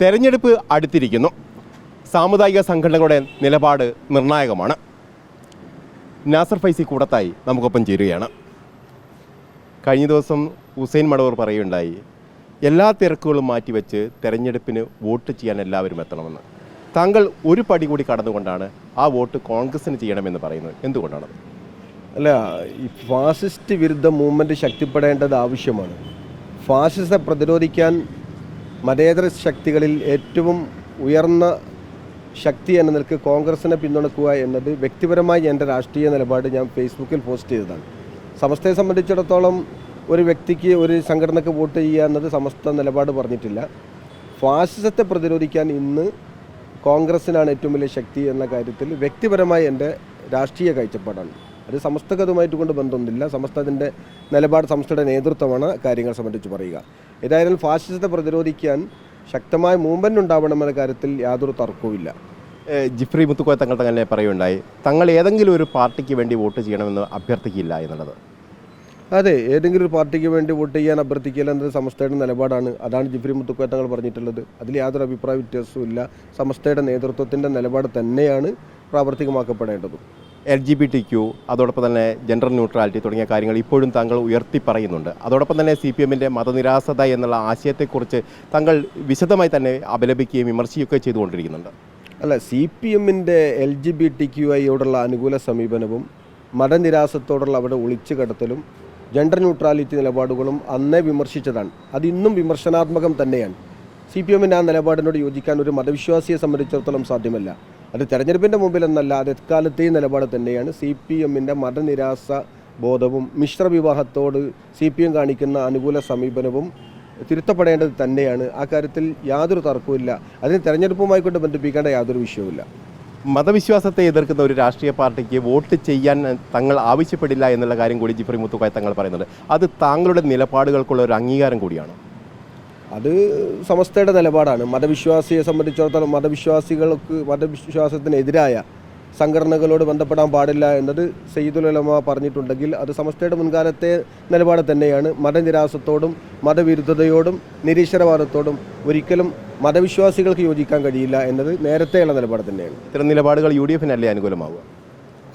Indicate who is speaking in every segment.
Speaker 1: തെരഞ്ഞെടുപ്പ് അടുത്തിരിക്കുന്നു. സാമുദായിക സംഘടനകളുടെ നിലപാട് നിർണായകമാണ്. നാസർ ഫൈസി കൂടത്തായി നമുക്കൊപ്പം ചേരുകയാണ്. കഴിഞ്ഞ ദിവസം ഹുസൈൻ മടവൂർ പറയുകയുണ്ടായി എല്ലാ തിരക്കുകളും മാറ്റിവെച്ച് തെരഞ്ഞെടുപ്പിന് വോട്ട് ചെയ്യാൻ എല്ലാവരും എത്തണമെന്ന്. താങ്കൾ ഒരു പടി കൂടി കടന്നുകൊണ്ടാണ് ആ വോട്ട് കോൺഗ്രസിന് ചെയ്യണമെന്ന് പറയുന്നത്. എന്തുകൊണ്ടാണ്
Speaker 2: അല്ല ഈ ഫാസിസ്റ്റ് വിരുദ്ധ മൂവ്മെന്റ് ശക്തിപ്പെടേണ്ടത് ആവശ്യമാണ്. ഫാസിസത്തെ പ്രതിരോധിക്കാൻ മതേതര ശക്തികളിൽ ഏറ്റവും ഉയർന്ന ശക്തി എന്ന നിലയ്ക്ക് കോൺഗ്രസിനെ പിന്തുണക്കുക എന്നത് വ്യക്തിപരമായി എന്റെ രാഷ്ട്രീയ നിലപാട് ഞാൻ ഫേസ്ബുക്കിൽ പോസ്റ്റ് ചെയ്തതാണ്. സമസ്തയെ സംബന്ധിച്ചിടത്തോളം ഒരു വ്യക്തിക്ക് ഒരു സംഘടനക്ക് വോട്ട് ചെയ്യുക എന്നത് സമസ്ത നിലപാട് പറഞ്ഞിട്ടില്ല. ഫാസിസത്തെ പ്രതിരോധിക്കാൻ ഇന്ന് കോൺഗ്രസിനാണ് ഏറ്റവും വലിയ ശക്തി എന്ന കാര്യത്തിൽ വ്യക്തിപരമായി എന്റെ രാഷ്ട്രീയ കാഴ്ചപ്പാടാണ്. അത് സമസ്തഗതുമായിട്ട് കൊണ്ട് ബന്ധമൊന്നുമില്ല. സമസ്തത്തിന്റെ നിലപാട് സംസ്ഥയുടെ നേതൃത്വമാണ് കാര്യങ്ങൾ സംബന്ധിച്ച് പറയുക. ഏതായാലും ഫാസിസത്തെ പ്രതിരോധിക്കാൻ ശക്തമായ മൂവ്മെന്റ് ഉണ്ടാവണമെന്ന കാര്യത്തിൽ യാതൊരു തർക്കവുമില്ല.
Speaker 1: ജിഫ്രി മുത്തുക്കോയ തങ്ങൾ തന്നെ പറയുണ്ടായി തങ്ങൾ ഏതെങ്കിലും ഒരു പാർട്ടിക്ക് വേണ്ടി വോട്ട് ചെയ്യണമെന്ന് അഭ്യർത്ഥിക്കില്ല എന്നുള്ളത്.
Speaker 2: അതെ ഏതെങ്കിലും ഒരു പാർട്ടിക്ക് വേണ്ടി വോട്ട് ചെയ്യാൻ അഭ്യർത്ഥിക്കില്ല എന്നത് സമസ്തയുടെ നിലപാടാണ്. അതാണ് ജിഫ്രി മുത്തുക്കോയ തങ്ങൾ പറഞ്ഞിട്ടുള്ളത്. അതിൽ യാതൊരു അഭിപ്രായ വ്യത്യാസവും ഇല്ല സമസ്തയുടെ നേതൃത്വത്തിന്റെ നിലപാട് തന്നെയാണ് പ്രാവർത്തികമാക്കപ്പെടേണ്ടതും.
Speaker 1: L G B T Q അതോടൊപ്പം തന്നെ ജെൻഡർ ന്യൂട്രാലിറ്റി തുടങ്ങിയ കാര്യങ്ങൾ ഇപ്പോഴും താങ്കൾ ഉയർത്തി പറയുന്നുണ്ട്. അതോടൊപ്പം തന്നെ സി പി എമ്മിന്റെ മതനിരാസത എന്നുള്ള ആശയത്തെക്കുറിച്ച് താങ്കൾ വിശദമായി തന്നെ അപലപിക്കുകയും വിമർശിക്കുകയൊക്കെ ചെയ്തുകൊണ്ടിരിക്കുന്നുണ്ട്.
Speaker 2: അല്ല സി പി എമ്മിന്റെ L G B T Q ഐയോടുള്ള അനുകൂല സമീപനവും മതനിരാസത്തോടുള്ള അവിടെ ഒളിച്ചു കടത്തലും ജെൻഡർ ന്യൂട്രാലിറ്റി നിലപാടുകളും അന്നേ വിമർശിച്ചതാണ്. അത് ഇന്നും വിമർശനാത്മകം തന്നെയാണ്. സി പി എമ്മിന്റെ ആ നിലപാടിനോട് യോജിക്കാൻ ഒരു മതവിശ്വാസിയെ സംബന്ധിച്ചിടത്തോളം സാധ്യമല്ല. അത് തെരഞ്ഞെടുപ്പിന്റെ അത് എക്കാലത്തെയും നിലപാട് തന്നെയാണ്. സി പി എമ്മിന്റെ മതനിരാസ ബോധവും മിശ്ര വിവാഹത്തോട് സി പി എം കാണിക്കുന്ന അനുകൂല സമീപനവും തിരുത്തപ്പെടേണ്ടത് തന്നെയാണ്. ആ കാര്യത്തിൽ യാതൊരു തർക്കവുമില്ല. അതിന് തെരഞ്ഞെടുപ്പുമായി കൊണ്ട് ബന്ധിപ്പിക്കേണ്ട യാതൊരു വിഷയവുമില്ല.
Speaker 1: മതവിശ്വാസത്തെ എതിർക്കുന്ന ഒരു രാഷ്ട്രീയ പാർട്ടിക്ക് വോട്ട് ചെയ്യാൻ തങ്ങൾ ആവശ്യപ്പെടില്ല എന്നുള്ള കാര്യം കൂടി ജിഫ്രി മുത്തുക്കോയ തങ്ങൾ പറയുന്നുണ്ട്. അത് താങ്കളുടെ നിലപാടുകൾക്കുള്ള ഒരു അംഗീകാരം കൂടിയാണ്.
Speaker 2: അത് സമസ്തയുടെ നിലപാടാണ്. മതവിശ്വാസിയെ സംബന്ധിച്ചിടത്തോളം മതവിശ്വാസികൾക്ക് മതവിശ്വാസത്തിനെതിരായ സംഘടനകളോട് ബന്ധപ്പെടാൻ പാടില്ല എന്നത് സയ്യിദുൽ ഉലമ പറഞ്ഞിട്ടുണ്ടെങ്കിൽ അത് സമസ്തയുടെ മുൻകാലത്തെ നിലപാട് തന്നെയാണ്. മതനിരാസത്തോടും മതവിരുദ്ധതയോടും നിരീശ്വരവാദത്തോടും ഒരിക്കലും മതവിശ്വാസികൾക്ക് യോജിക്കാൻ കഴിയില്ല എന്നത് നേരത്തെയുള്ള നിലപാട് തന്നെയാണ്.
Speaker 1: ഇത്തരം നിലപാടുകൾ യു ഡി എഫിനല്ലേ അനുകൂലമാവുക?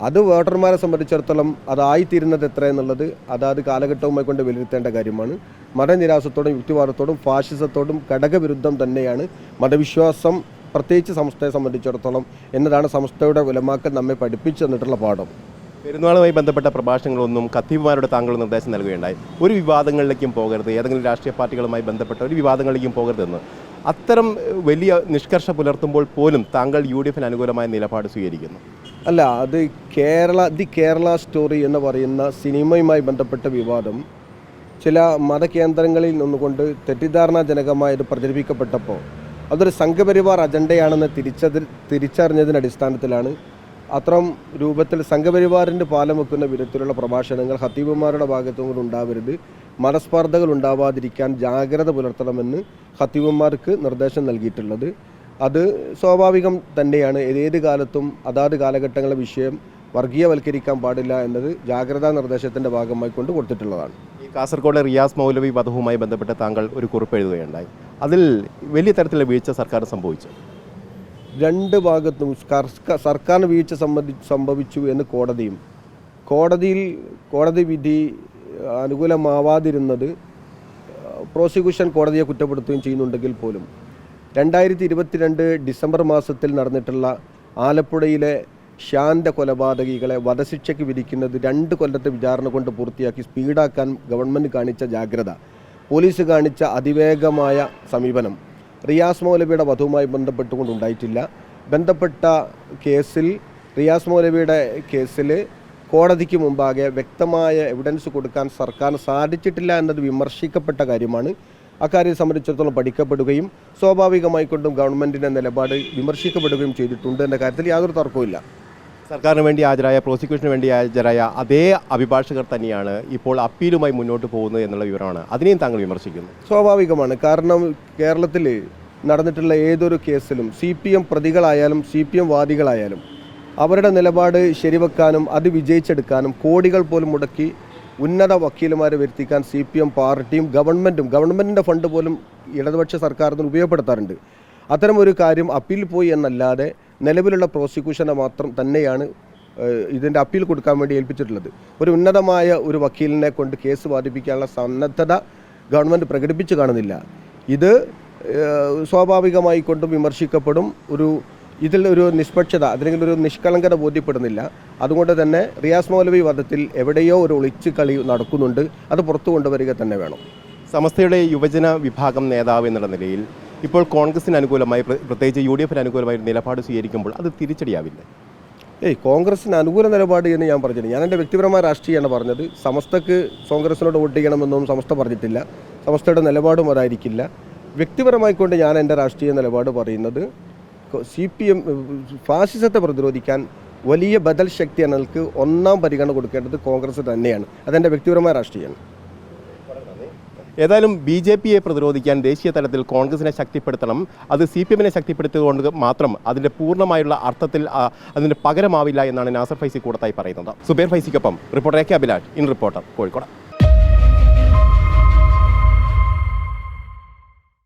Speaker 2: അത് വോട്ടർമാരെ സംബന്ധിച്ചിടത്തോളം അതായിത്തീരുന്നത് എത്ര എന്നുള്ളത് അതാത് കാലഘട്ടവുമായി കൊണ്ട് വിലയിരുത്തേണ്ട കാര്യമാണ്. മതനിരാസത്തോടും യുക്തിവാദത്തോടും ഫാഷിസത്തോടും ഘടകവിരുദ്ധം തന്നെയാണ് മതവിശ്വാസം പ്രത്യേകിച്ച് സംസ്ഥയെ സംബന്ധിച്ചിടത്തോളം എന്നതാണ് സംസ്ഥയുടെ ഉലമാക്കൾ നമ്മെ പഠിപ്പിച്ചു തന്നിട്ടുള്ള പാഠം.
Speaker 1: പെരുന്നാളുമായി ബന്ധപ്പെട്ട പ്രഭാഷണങ്ങളൊന്നും കത്തീപ്പുമാരുടെ താങ്കൾ നിർദ്ദേശം നൽകുകയുണ്ടായി. ഒരു വിവാദങ്ങളിലേക്കും പോകരുത് ഏതെങ്കിലും രാഷ്ട്രീയ പാർട്ടികളുമായി ബന്ധപ്പെട്ട ഒരു വിവാദങ്ങളിലേക്കും പോകരുതെന്ന്. അത്തരം വലിയ നിഷ്കർഷ പുലർത്തുമ്പോൾ പോലും താങ്കൾ യു ഡി എഫിന് അനുകൂലമായ നിലപാട് സ്വീകരിക്കുന്നു.
Speaker 2: അല്ല അത് കേരള ദി കേരള സ്റ്റോറി എന്ന് പറയുന്ന സിനിമയുമായി ബന്ധപ്പെട്ട വിവാദം ചില മതകേന്ദ്രങ്ങളിൽ നിന്നുകൊണ്ട് തെറ്റിദ്ധാരണാജനകമായത് പ്രചരിപ്പിക്കപ്പെട്ടപ്പോൾ അതൊരു സംഘപരിവാർ അജണ്ടയാണെന്ന് തിരിച്ചതി തിരിച്ചറിഞ്ഞതിന്റെ അടിസ്ഥാനത്തിലാണ് അത്തരം രൂപത്തിൽ സംഘപരിവാറിന്റെ പാലം വെക്കുന്ന വിധത്തിലുള്ള പ്രഭാഷണങ്ങൾ ഹത്തീബുമാരുടെ ഭാഗത്തും കൂടെ ഉണ്ടാവരുത്. മതസ്പർദ്ധകൾ ഉണ്ടാവാതിരിക്കാൻ ജാഗ്രത പുലർത്തണമെന്ന് ഹത്തീബുമാർക്ക് നിർദ്ദേശം നൽകിയിട്ടുള്ളത്. അത് സ്വാഭാവികം തന്നെയാണ്. ഏത് കാലത്തും അതാത് കാലഘട്ടങ്ങളെ വിഷയം വർഗീയവൽക്കരിക്കാൻ പാടില്ല എന്നത് ജാഗ്രതാ നിർദ്ദേശത്തിന്റെ ഭാഗമായി കൊണ്ട് കൊടുത്തിട്ടുള്ളതാണ്.
Speaker 1: ഈ കാസർഗോഡ് റിയാസ് മൗലവി വധവുമായി ബന്ധപ്പെട്ട് താങ്കൾ ഒരു കുറിപ്പ് എഴുതുകയുണ്ടായി. അതിൽ വലിയ തരത്തിലുള്ള വീഴ്ച സർക്കാർ സംഭവിച്ചു.
Speaker 2: രണ്ട് ഭാഗത്തും സർക്കാർ സർക്കാരിന് വീഴ്ച സംബന്ധി സംഭവിച്ചു എന്ന് കോടതിയും കോടതിയിൽ കോടതി വിധി അനുകൂലമാവാതിരുന്നത് പ്രോസിക്യൂഷൻ കോടതിയെ കുറ്റപ്പെടുത്തുകയും ചെയ്യുന്നുണ്ടെങ്കിൽ പോലും രണ്ടായിരത്തി ഇരുപത്തിരണ്ട് ഡിസംബർ മാസത്തിൽ നടന്നിട്ടുള്ള ആലപ്പുഴയിലെ ശാന്ത കൊലപാതകികളെ വധശിക്ഷയ്ക്ക് വിധിക്കുന്നത് രണ്ട് കൊല്ലത്തെ വിചാരണ കൊണ്ട് പൂർത്തിയാക്കി സ്പീഡാക്കാൻ ഗവൺമെന്റ് കാണിച്ച ജാഗ്രത. പോലീസ് കാണിച്ച അതിവേഗമായ സമീപനം. റിയാസ് മൗലവിയുടെ വധവുമായി ബന്ധപ്പെട്ടുകൊണ്ടുണ്ടായിട്ടില്ല ബന്ധപ്പെട്ട കേസിൽ റിയാസ് മൗലവിയുടെ കേസിൽ കോടതിക്ക് മുമ്പാകെ വ്യക്തമായ എവിഡൻസ് കൊടുക്കാൻ സർക്കാർ സാധിച്ചിട്ടില്ല എന്നത് വിമർശിക്കപ്പെട്ട കാര്യമാണ്. അക്കാര്യം സംബന്ധിച്ചിടത്തോളം പഠിക്കപ്പെടുകയും സ്വാഭാവികമായിക്കൊണ്ടും ഗവൺമെന്റിന്റെ നിലപാട് വിമർശിക്കപ്പെടുകയും ചെയ്തിട്ടുണ്ട് എന്ന കാര്യത്തിൽ യാതൊരു തർക്കവുമില്ല.
Speaker 1: സർക്കാരിന് വേണ്ടി ഹാജരായ പ്രോസിക്യൂഷന് വേണ്ടി ഹാജരായ അതേ അഭിഭാഷകർ തന്നെയാണ് ഇപ്പോൾ അപ്പീലുമായി മുന്നോട്ട് പോകുന്നത് എന്നുള്ള വിവരമാണ്. അതിനെയും താങ്കൾ വിമർശിക്കുന്നു.
Speaker 2: സ്വാഭാവികമാണ്. കാരണം കേരളത്തിൽ നടന്നിട്ടുള്ള ഏതൊരു കേസിലും സി പി എം പ്രതികളായാലും സി പി എം വാദികളായാലും അവരുടെ നിലപാട് ശരിവെക്കാനും അത് വിജയിച്ചെടുക്കാനും കോടികൾ പോലും മുടക്കി ഉന്നത വക്കീലുമാരെ വരുത്തിക്കാൻ സി പി എം പാർട്ടിയും ഗവൺമെന്റും ഗവൺമെന്റിന്റെ ഫണ്ട് പോലും ഇടതുപക്ഷ സർക്കാരിന് ഉപയോഗപ്പെടുത്താറുണ്ട്. അത്തരം ഒരു കാര്യം അപ്പീൽ പോയി എന്നല്ലാതെ നിലവിലുള്ള പ്രോസിക്യൂഷനെ മാത്രം തന്നെയാണ് ഇതിന്റെ അപ്പീൽ കൊടുക്കാൻ വേണ്ടി ഏൽപ്പിച്ചിട്ടുള്ളത്. ഒരു ഉന്നതമായ ഒരു വക്കീലിനെ കൊണ്ട് കേസ് വാദിപ്പിക്കാനുള്ള സന്നദ്ധത ഗവൺമെന്റ് പ്രകടിപ്പിച്ചു കാണുന്നില്ല. ഇത് സ്വാഭാവികമായിക്കൊണ്ടും സ്വാഭാവികമായി കൊണ്ടും വിമർശിക്കപ്പെടും. ഒരു ഇതിൽ ഒരു നിഷ്പക്ഷത അല്ലെങ്കിൽ ഒരു നിഷ്കളങ്കത ബോധ്യപ്പെടുന്നില്ല. അതുകൊണ്ട് തന്നെ റിയാസ് മൗലവി വധത്തിൽ എവിടെയോ ഒരു ഒളിച്ചു കളി നടക്കുന്നുണ്ട്. അത് പുറത്തു കൊണ്ടുവരിക തന്നെ വേണം.
Speaker 1: സമസ്തയുടെ യുവജന വിഭാഗം നേതാവ് എന്നുള്ള നിലയിൽ ഇപ്പോൾ കോൺഗ്രസിന് അനുകൂലമായി പ്രത്യേകിച്ച് യു ഡി എഫിന് അനുകൂലമായി നിലപാട് സ്വീകരിക്കുമ്പോൾ അത് തിരിച്ചടിയാവില്ലേ.
Speaker 2: ഏയ് കോൺഗ്രസിന് അനുകൂല നിലപാട് എന്ന് ഞാൻ പറഞ്ഞില്ല. ഞാൻ എന്റെ വ്യക്തിപരമായ രാഷ്ട്രീയമാണ് പറഞ്ഞത്. സമസ്തക്ക് കോൺഗ്രസിനോട് വോട്ട് ചെയ്യണമെന്നൊന്നും സമസ്ത പറഞ്ഞിട്ടില്ല. സമസ്തയുടെ നിലപാടും അതായിരിക്കില്ല. വ്യക്തിപരമായിക്കൊണ്ട് ഞാൻ എന്റെ രാഷ്ട്രീയ നിലപാട് പറയുന്നത് സി പി എം ഫാസിസത്തെ പ്രതിരോധിക്കാൻ വലിയ ബദൽ ശക്തി എന്നതിൽക്ക് ഒന്നാം പരിഗണന കൊടുക്കേണ്ടത് കോൺഗ്രസ് തന്നെയാണ്. അതെന്റെ വ്യക്തിപരമായ രാഷ്ട്രീയമാണ്.
Speaker 1: ഏതായാലും ബി ജെ പിയെ പ്രതിരോധിക്കാൻ ദേശീയ തലത്തിൽ കോൺഗ്രസിനെ ശക്തിപ്പെടുത്തണം. അത് സി പി എമ്മിനെ ശക്തിപ്പെടുത്തിയതുകൊണ്ട് മാത്രം അതിന്റെ പൂർണമായുള്ള അർത്ഥത്തിൽ അതിന്റെ പകരമാവില്ല എന്നാണ് നാസർ ഫൈസി കൂടത്തായി പറയുന്നത്. Zubair ഫൈസിക്കൊപ്പം reporter A K Abhilash in reporter Kozhikode.